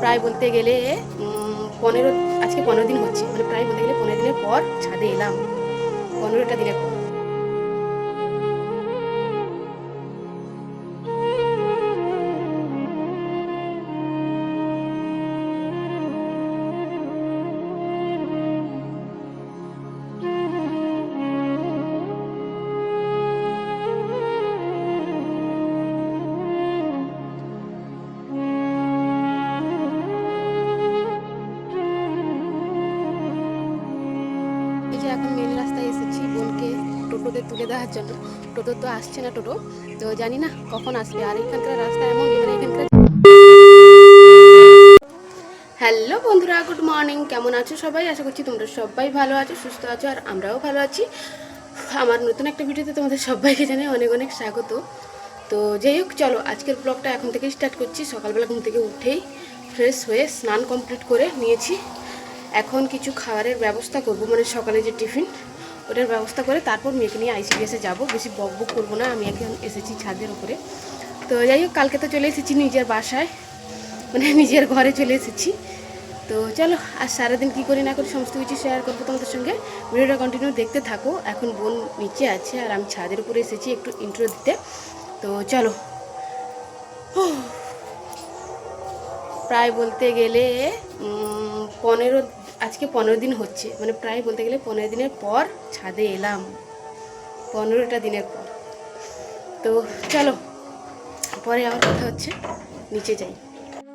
প্রায় বলতে গেলে পনেরো, আজকে পনেরো দিন হচ্ছে মানে প্রায় বলতে গেলে পনেরো দিনের পর ছাদে এলাম। পনেরোটা দিনের পর। যে রাস্তায় এসেছি বোনকে টোটোতে তুলে দেওয়ার জন্য। টোটো তো আসছে না টোটো, তো জানি না কখন আসবে। আর এখানকার রাস্তা এমন মানে এখানকার হ্যালো বন্ধুরা, গুড মর্নিং। কেমন আছো সবাই? আশা করছি তোমরা সবাই ভালো আছো, সুস্থ আছো, আর আমরাও ভালো আছি। আমার নতুন একটা ভিডিওতে তোমাদের সবাইকে জানাই অনেক অনেক স্বাগত। তো যাই হোক, চলো আজকের ব্লগটা এখন থেকে স্টার্ট করছি। সকালবেলা ঘুম থেকে উঠেই ফ্রেশ হয়ে স্নান কমপ্লিট করে নিয়েছি। এখন কিছু খাবারের ব্যবস্থা করব মানে সকালে যে টিফিন, ওটার ব্যবস্থা করে তারপর মেয়েকে নিয়ে আইসিডিএসে যাব। বেশি বক বক করব না, আমি এখন এসেছি ছাদের উপরে। তো যাই হোক, কালকে তো চলে এসেছি নিজের বাসায় মানে নিজের ঘরে চলে এসেছি। তো চলো, আর সারাদিন কী করি না করি সমস্ত কিছু শেয়ার করব তোমাদের সঙ্গে। ভিডিওটা কন্টিনিউ দেখতে থাকো। এখন বোন নিচে আছে, আর আমি ছাদের উপরে এসেছি একটু ইন্ট্রো দিতে। তো চলো। প্রায় বলতে গেলে পনেরো আজকে পনেরো দিন হচ্ছে মানে প্রায় বলতে গেলে পনেরো দিনের পর ছাদে এলাম। পনেরোটা দিনের পর। তো চলো, পরে আবার কথা হচ্ছে, নিচে যাই।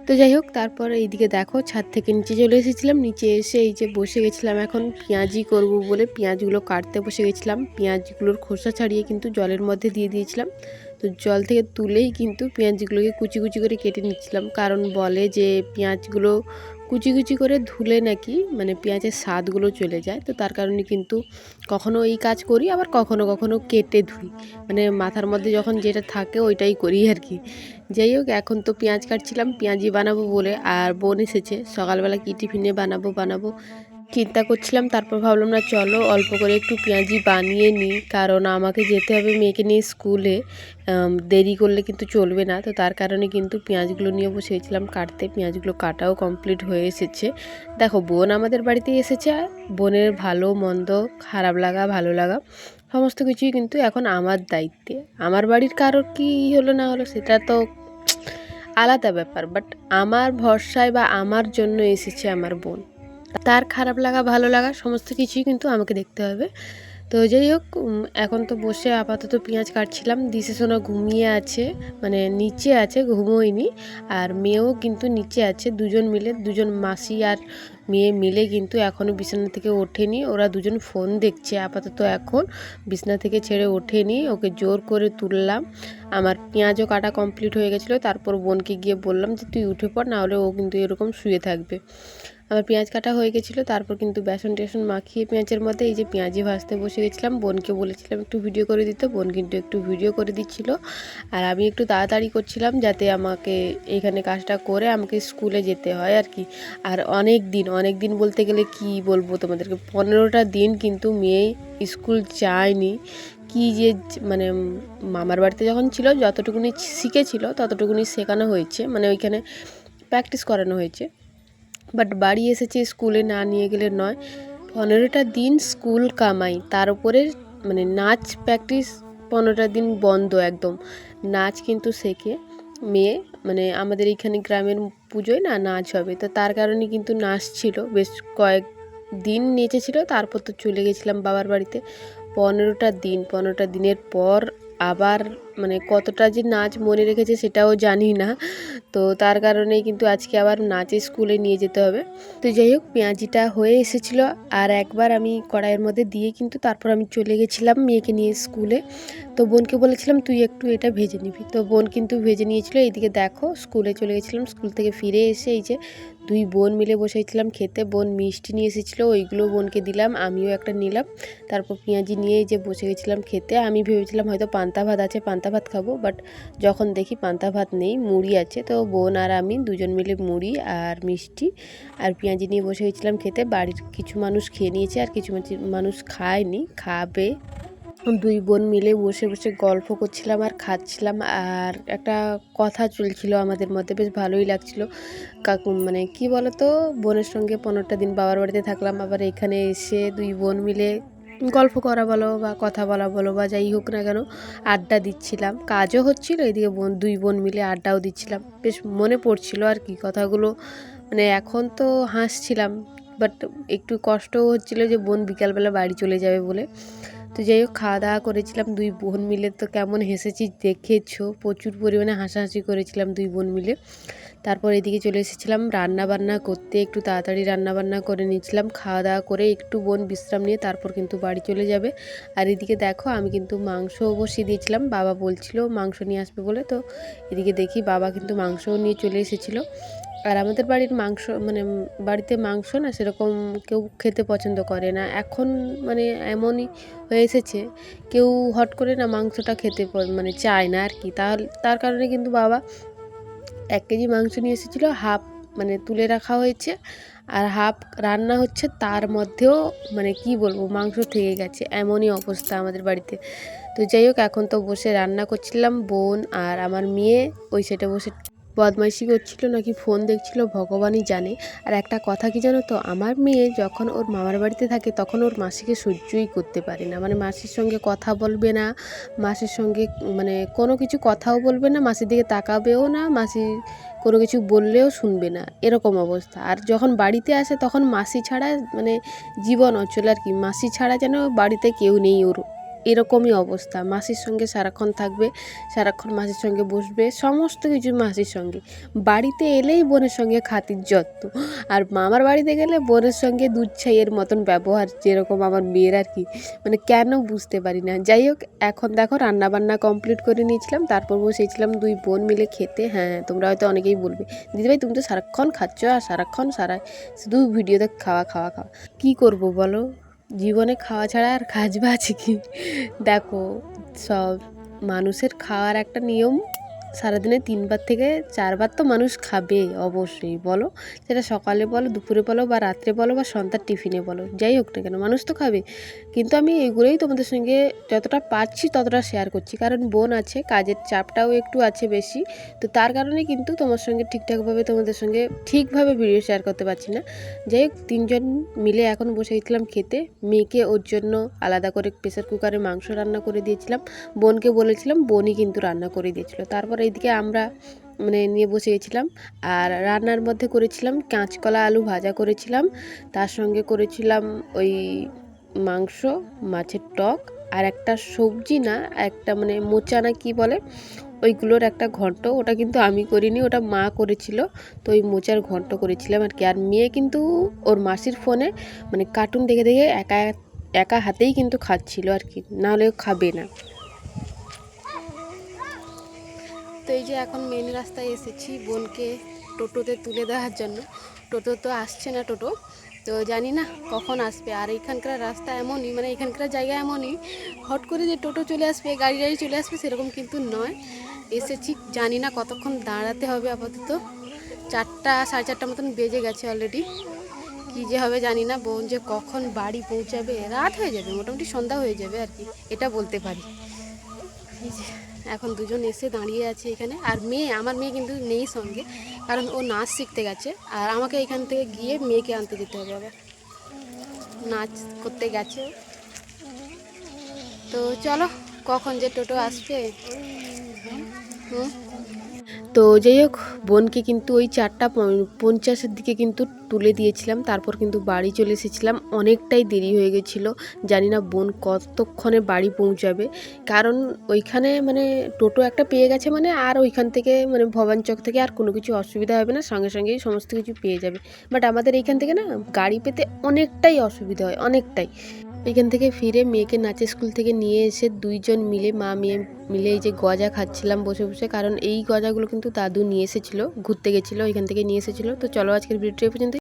তো যাই হোক, তারপর এইদিকে দেখো, ছাদ থেকে নিচে চলে এসেছিলাম। নিচে এসে এই যে বসে গেছিলাম, এখন পেঁয়াজি করব বলে পেঁয়াজগুলো কাটতে বসে গেছিলাম। পেঁয়াজগুলোর খোসা ছাড়িয়ে কিন্তু জলের মধ্যে দিয়ে দিয়েছিলাম। তো জল থেকে তুলেই কিন্তু পেঁয়াজগুলোকে কুচি কুচি করে কেটে নিচ্ছিলাম। কারণ বলে যে পেঁয়াজগুলো কুচি কুচি করে ধুলে নাকি মানে পেঁয়াজের স্বাদগুলো চলে যায়। তো তার কারণে কিন্তু কখনো এই কাজ করি, আবার কখনো কখনো কেটে ধুই। মানে মাথার মধ্যে যখন যেটা থাকে ওইটাই করি আর কি যাই হোক, এখন তো পেঁয়াজ কাটছিলাম পেঁয়াজি বানাবো বলে। আর বোন এসেছে, সকালবেলা কি টিফিনে বানাবো বানাবো। চিন্তা করছিলাম, তারপর ভাবলাম, না, চলো অল্প করে একটু পেঁয়াজি বানিয়ে নিই। কারণ আমাকে যেতে হবে মেয়েকে নিয়ে স্কুলে। দেরি করলে কিন্তু চলবে না। তো তার কারণে কিন্তু পেঁয়াজগুলো নিয়ে বসেছিলাম কাটতে। পেঁয়াজগুলো কাটাও কমপ্লিট হয়ে এসেছে। দেখো, বোন আমাদের বাড়িতে এসেছে। বোনের ভালো, মন্দ, খারাপ লাগা, ভালো লাগা, সমস্ত কিছুই কিন্তু এখন আমার দায়িত্বে। আমার বাড়ির কারোর কী হলো না হলো, সেটা তো আলাদা ব্যাপার। বাট আমার ভরসায় বা আমার জন্য এসেছে আমার বোন। তার খারাপ লাগা, ভালো লাগা, সমস্ত কিছুই কিন্তু আমাকে দেখতে হবে। তো যাই হোক এখন তো বসে আপাতত পেঁয়াজ কাটছিলাম, দিশে সোনা ঘুমিয়ে আছে মানে নিচে আছে, ঘুমোয়নি। আর মেয়েও কিন্তু নিচে আছে, দুজন মিলে, দুজন মাসি আর মেয়ে মিলে কিন্তু এখনও বিছানা থেকে ওঠেনি। ওরা দুজন ফোন দেখছে আপাতত এখন, বিছানা থেকে ছেড়ে ওঠেনি। ওকে জোর করে তুললাম। আমার পেঁয়াজও কাটা কমপ্লিট হয়ে গেছিল। তারপর বোনকে গিয়ে বললাম যে, তুই উঠে পড়, নাহলে ও কিন্তু এরকম শুয়ে থাকবে। আমার পেঁয়াজ কাটা হয়ে গেছিল, তারপর কিন্তু বেসন টেসন মাখিয়ে পেঁয়াজের মধ্যে এই যে পেঁয়াজি ভাজতে বসে গেছিলাম। বোনকে বলেছিলাম একটু ভিডিও করে দিতে, বোন কিন্তু একটু ভিডিও করে দিচ্ছিল। আর আমি একটু তাড়াতাড়ি করছিলাম যাতে আমাকে এখানে কাজটা করে আমাকে স্কুলে যেতে হয় আর কি। আর অনেক দিন অনেক দিন বলতে গেলে কি বলব তোমাদেরকে, পনেরোটা দিন কিন্তু মেয়ে স্কুল যায়নি। কি যে মানে মামার বাড়িতে যখন ছিল, যতটুকুনি শিখেছিল ততটুকুনি শেখানো হয়েছে। মানে ওইখানে প্র্যাকটিস করানো হয়েছে। বাট বাড়ি এসেছে স্কুলে না নিয়ে গেলে নয়। পনেরোটা দিন স্কুল কামাই, তার উপরে মানে নাচ প্র্যাকটিস পনেরোটা দিন বন্ধ একদম। নাচ কিন্তু শেখে। মেয়ে মানে আমাদের এইখানে গ্রামের পুজোয় না নাচ হবে, তো তার কারণে কিন্তু নাচ ছিল। বেশ কয়েক দিন নেচেছিল, তারপর তো চলে গেছিলাম বাবার বাড়িতে। পনেরোটা দিন, পনেরোটা দিনের পর আবার মানে কতটা যে নাচ মনে রেখেছে সেটাও জানি না। তো তার কারণেই কিন্তু আজকে আবার নাচে স্কুলে নিয়ে যেতে হবে। তো যাই হোক, পেঁয়াজিটা হয়ে এসেছিল। আর একবার আমি কড়াইয়ের মধ্যে দিয়ে কিন্তু তারপর আমি চলে গেছিলাম মেয়েকে নিয়ে স্কুলে তো বোনকে বলেছিলাম, তুই একটু এটা ভেজে নিবি। তো বোন কিন্তু ভেজে নিয়েছিল, এইদিকে দেখো স্কুলে চলে গেছিলাম স্কুল থেকে ফিরে এসে এই যে দুই বোন মিলে বসেছিলাম খেতে, বোন মিষ্টি নিয়ে এসেছিল, ওইগুলো বোনকে দিলাম, আমিও একটা নিলাম। তারপর পেঁয়াজি নিয়ে যে বসে গেছিলাম খেতে, আমি ভেবেছিলাম হয়তো পান্তা ভাত আছে, পান্তা ভাত খাব বাট যখন দেখি পান্তা ভাত নেই, মুড়ি আছে, তো বোন আর আমি দুজন মিলে মুড়ি আর মিষ্টি আর পেঁয়াজি নিয়ে বসে গেছিলাম খেতে। বাড়ির কিছু মানুষ খেয়ে নিয়েছে আর কিছু মানুষ খায়নি, খাবে। দুই বোন মিলে বসে বসে গল্প করছিলাম আর খাচ্ছিলাম আর একটা কথা চলছিল আমাদের মধ্যে, বেশ ভালোই লাগছিল। কাকু মানে কি বলতো, বোনের সঙ্গে পনেরোটা দিন বাবার বাড়িতে থাকলাম, আবার এখানে এসে দুই বোন মিলে গল্প করা বলো বা কথা বলা বলো বা যাই হোক না কেন আড্ডা দিচ্ছিলাম। কাজও হচ্ছিল, এদিকে বোন, দুই বোন মিলে আড্ডাও দিচ্ছিলাম। বেশ মনে পড়ছিল আর কি কথাগুলো। মানে এখন তো হাসছিলাম বাট একটু কষ্টও হচ্ছিল যে বোন বিকালবেলা বাড়ি চলে যাবে বলে। তো যাই হোক, খাওয়া দাওয়া করেছিলাম দুই বোন মিলে। তো কেমন হেসেছি দেখেছ? প্রচুর পরিমাণে হাসাহাসি করেছিলাম দুই বোন মিলে। তারপর এদিকে চলে এসেছিলাম রান্না বান্না করতে। একটু তাড়াতাড়ি রান্না বান্না করে নিয়েছিলাম। খাওয়া দাওয়া করে একটু বোন বিশ্রাম নিয়ে তারপর কিন্তু বাড়ি চলে যাবে। আর এদিকে দেখো, আমি কিন্তু মাংসও বসিয়ে দিয়েছিলাম। বাবা বলছিল মাংস নিয়ে আসবে বলে। তো এদিকে দেখি বাবা কিন্তু মাংসও নিয়ে চলে এসেছিল। আর আমাদের বাড়ির মাংস মানে বাড়িতে মাংস না সেরকম কেউ খেতে পছন্দ করে না। এখন মানে এমনই হয়ে এসেছে, কেউ হট করে না মাংসটা খেতে মানে চায় না আর কি। তাহলে, তার কারণে কিন্তু বাবা এক কেজি মাংস নিয়ে এসেছিল, হাফ মানে তুলে রাখা হয়েছে আর হাফ রান্না হচ্ছে তার মধ্যেও মানে কি বলব, মাংস থেকে গেছে। এমনই অবস্থা আমাদের বাড়িতে। তো যাই হোক, এখন তো বসে রান্না করছিলাম বোন আর আমার মেয়ে, ওই সেটা বসে বদমাইশি করছিল নাকি ফোন দেখছিল ভগবানই জানে। আর একটা কথা কি জানো তো? আমার মেয়ে যখন ওর মামার বাড়িতে থাকে তখন ওর মাসিকে সহ্যই করতে পারে না। মানে মাসির সঙ্গে কথা বলবে না, মাসির সঙ্গে মানে কোনো কিছু কথাও বলবে না, মাসির দিকে তাকাবেও না, মাসি কোনো কিছু বললেও শুনবে না। এরকম অবস্থা। আর যখন বাড়িতে আসে তখন মাসি ছাড়া মানে জীবন অচল। আর কি মাসি ছাড়া যেন বাড়িতে কেউ নেই ওর। এরকমই অবস্থা। মাসির সঙ্গে সারাক্ষণ থাকবে সারাক্ষণ মাসির সঙ্গে বসবে সমস্ত কিছু মাসির সঙ্গে। বাড়িতে এলেই বোনের সঙ্গে খাতির যত্ন। আর মামার বাড়িতে গেলে বোনের সঙ্গে দুধ ছাইয়ের মতন ব্যবহার যেরকম আমার মেয়ের আর কি। মানে কেন বুঝতে পারি না। যাই হোক এখন দেখো রান্না বান্না কমপ্লিট করে নিয়েছিলাম তারপর বসেছিলাম দুই বোন মিলে খেতে। হ্যাঁ হ্যাঁ, তোমরা হয়তো অনেকেই বলবে দিদিভাই তুমি তো সারাক্ষণ খাচ্ছ আর সারাক্ষণ সারা শুধু ভিডিওতে খাওয়া খাওয়া খাওয়া। কী করব বলো? জীবনে খাওয়া ছাড়া আর কাজ বা আছে কি? দেখো সব মানুষের খাওয়ার একটা নিয়ম সারাদিনে তিনবার থেকে চারবার তো মানুষ খাবে অবশ্যই, বলো। সেটা সকালে বলো, দুপুরে বলো, বা রাত্রে বলো, বা সন্ধ্যার টিফিনে বলো, যাই হোক না কেন, মানুষ তো খাবে। কিন্তু আমি এগুলোই তোমাদের সঙ্গে যতটা পাচ্ছি ততটা শেয়ার করছি। কারণ বোন আছে, কাজের চাপটাও একটু আছে বেশি। তো তার কারণে কিন্তু তোমার সঙ্গে ঠিকঠাকভাবে তোমাদের সঙ্গে ঠিকভাবে ভিডিও শেয়ার করতে পারছি না। যাই হোক, তিনজন মিলে এখন বসে গেছিলাম খেতে। মেয়েকে ওর জন্য আলাদা করে প্রেসার কুকারে মাংস রান্না করে দিয়েছিলাম। বোনকে বলেছিলাম, বোনই কিন্তু রান্না করে দিয়েছিল। তারপর এইদিকে আমরা মানে নিয়ে বসে গেছিলাম। আর রান্নার মধ্যে করেছিলাম কাঁচকলা আলু ভাজা করেছিলাম। তার সঙ্গে করেছিলাম ওই মাংস, মাছের টক, আর একটা সবজি না, একটা মানে মোচা না কি বলে, ওইগুলোর একটা ঘন্ট। ওটা কিন্তু আমি করিনি, ওটা মা করেছিল। তো ওই মোচার ঘন্ট করেছিলাম আর কি। আর মেয়ে কিন্তু ওর মাসির ফোনে মানে কার্টুন দেখে দেখে একা একা হাতেই কিন্তু খাচ্ছিল আর কি। নাহলে খাবে না। তো এই যে এখন মেন রাস্তায় এসেছি বোনকে টোটোতে তুলে দেওয়ার জন্য। টোটো তো আসছে না টোটো, তো জানি না কখন আসবে। আর এখানকার রাস্তা এমনই মানে এখানকার জায়গা এমনই, হট করে যে টোটো চলে আসবে, গাড়ি গাড়ি চলে আসবে সেরকম কিন্তু নয়। এসেছি, জানি না কতক্ষণ দাঁড়াতে হবে আপাতত। চারটা, সাড়ে চারটা মতন বেজে গেছে অলরেডি কী যে হবে জানি না, বোন যে কখন বাড়ি পৌঁছাবে, রাত হয়ে যাবে, মোটামুটি সন্ধ্যা হয়ে যাবে আর কি, এটা বলতে পারি। এখন দুজন এসে দাঁড়িয়ে আছে এখানে। আর মেয়ে, আমার মেয়ে কিন্তু নেই সঙ্গে, কারণ ও নাচ শিখতে গেছে। আর আমাকে এখান থেকে গিয়ে মেয়েকে আনতে যেতে হবে আবার। নাচ করতে গেছে তো চলো, কখন যে টোটো আসবে। হুম? তো যাই হোক, বোনকে কিন্তু ওই চারটা পঞ্চাশের দিকে কিন্তু তুলে দিয়েছিলাম। তারপর কিন্তু বাড়ি চলে এসেছিলাম। অনেকটাই দেরি হয়ে গেছিল। জানি না বোন কতক্ষণে বাড়ি পৌঁছাবে। কারণ ওইখানে মানে টোটো একটা পেয়ে গেছে মানে আর ওইখান থেকে মানে ভবানচক থেকে আর কোনো কিছু অসুবিধা হবে না। সঙ্গে সঙ্গেই সমস্ত কিছু পেয়ে যাবে। বাট আমাদের এইখান থেকে না, গাড়ি পেতে অনেকটাই অসুবিধা হয়, অনেকটাই। এখান থেকে ফিরে মেয়েকে নাচের স্কুল থেকে নিয়ে এসে দুইজন মিলে, মা মেয়ে মিলে এই যে গজা খাচ্ছিলাম বসে বসে, কারণ এই গজাগুলো কিন্তু দাদু নিয়ে এসেছিল, ঘুরতে গেছিল, এখান থেকে নিয়ে এসেছিল। তো চলো আজকের ভিডিওটি পর্যন্ত